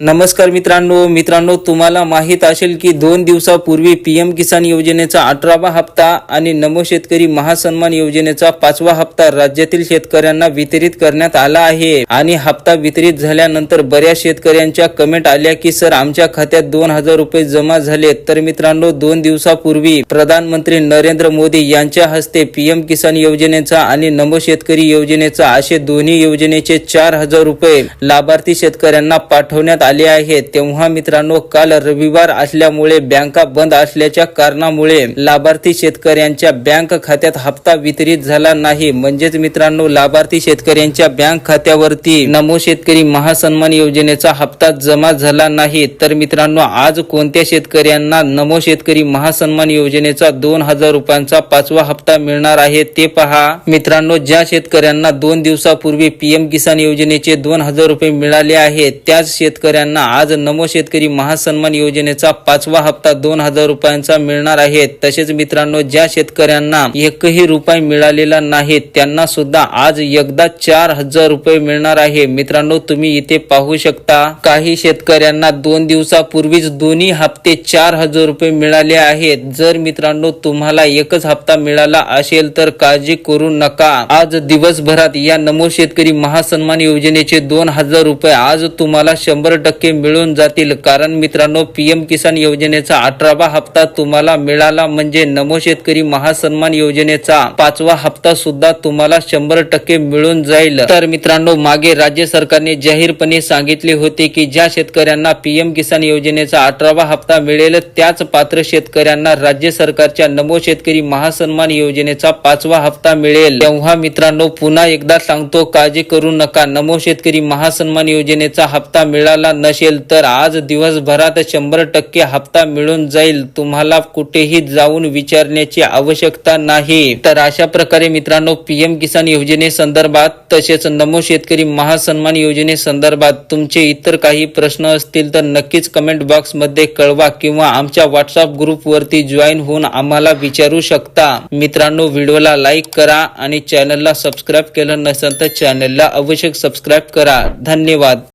नमस्कार मित्रांनो मित्रांनो तुम्हाला माहीत असेल की दोन दिवसापूर्वी पीएम किसान योजनेचा अठरावा हप्ता आणि नमो शेतकरी महासन्मान योजनेचा पाचवा हप्ता राज्यातील शेतकऱ्यांना वितरित करण्यात आला आहे. आणि हप्ता वितरित झाल्यानंतर बऱ्याच शेतकऱ्यांच्या कमेंट आल्या की सर आमच्या खात्यात दोन हजार रुपये जमा झाले. तर मित्रांनो दोन दिवसापूर्वी प्रधानमंत्री नरेंद्र मोदी यांच्या हस्ते पीएम किसान योजनेचा आणि नमो शेतकरी योजनेचा असे दोन्ही योजनेचे चार हजार रुपये लाभार्थी शेतकऱ्यांना पाठवण्यात आले आहेत. तेव्हा मित्रांनो काल रविवार असल्यामुळे बँका बंद असल्याच्या कारणामुळे लाभार्थी शेतकऱ्यांच्या बँक खात्यात हप्ता वितरित झाला नाही. म्हणजेच मित्रांनो लाभार्थी शेतकऱ्यांच्या बँक खात्यावरती नमो शेतकरी महासन्मान योजनेचा हप्ता जमा झाला नाही. तर मित्रांनो आज कोणत्या शेतकऱ्यांना नमो शेतकरी महासन्मान योजनेचा दोन हजार रुपयांचा पाचवा हप्ता मिळणार आहे ते पहा. मित्रांनो ज्या शेतकऱ्यांना दोन दिवसापूर्वी पीएम किसान योजनेचे दोन हजार रुपये मिळाले आहेत त्याच शेतकऱ्यांना आज नमो शेतकरी महासन्मान योजनेचा पाचवा हप्ता दोन हजार रुपयांचा मिळणार आहे. तसेच मित्रांनो ज्या शेतकऱ्यांना एकही रुपये मिळालेला नाही त्यांना सुद्धा आज एकदा चार हजार रुपये मिळणार आहे. मित्रांनो तुम्ही इथे पाहू शकता काही शेतकऱ्यांना दोन दिवसापूर्वीच दोन्ही हप्ते चार हजार रुपये मिळाले आहेत. जर मित्रांनो तुम्हाला एकच हप्ता मिळाला असेल तर काळजी करू नका. आज दिवसभरात या नमो शेतकरी महासन्मान योजनेचे दोन हजार रुपये आज तुम्हाला शंभर टक्के मिळून जातील. कारण मित्रांनो पीएम किसान योजनेचा अठरावा हप्ता तुम्हाला मिळाला म्हणजे नमो शेतकरी महासन्मान योजनेचा पाचवा हप्ता सुद्धा तुम्हाला शंभर टक्के मिळून जाईल. तर मित्रांनो मागे राज्य सरकारने जाहीरपणे सांगितले होते की ज्या शेतकऱ्यांना पीएम किसान योजनेचा अठरावा हप्ता मिळेल त्याच पात्र शेतकऱ्यांना राज्य सरकारच्या नमो शेतकरी महासन्मान योजनेचा पाचवा हप्ता मिळेल. तेव्हा मित्रांनो पुन्हा एकदा सांगतो काळजी करू नका. नमो शेतकरी महासन्मान योजनेचा हप्ता मिळाला नसेल तर आज दिवसभरात शंभर टक्के हप्ता मिळून जाईल. तुम्हाला कुठेही जाऊन विचारण्याची आवश्यकता नाही. तर अशा प्रकारे मित्रांनो पीएम किसान योजनेसंदर्भात तसेच नमो शेतकरी महासन्मान योजनेसंदर्भात तुमचे इतर काही प्रश्न असतील तर नक्कीच कमेंट बॉक्समध्ये कळवा किंवा आमच्या व्हॉट्सअप ग्रुप वरती जॉईन होऊन आम्हाला विचारू शकता. मित्रांनो व्हिडिओला लाईक करा आणि चॅनलला सबस्क्राईब केलं नसेल तर चॅनलला आवश्यक सबस्क्राईब करा. धन्यवाद.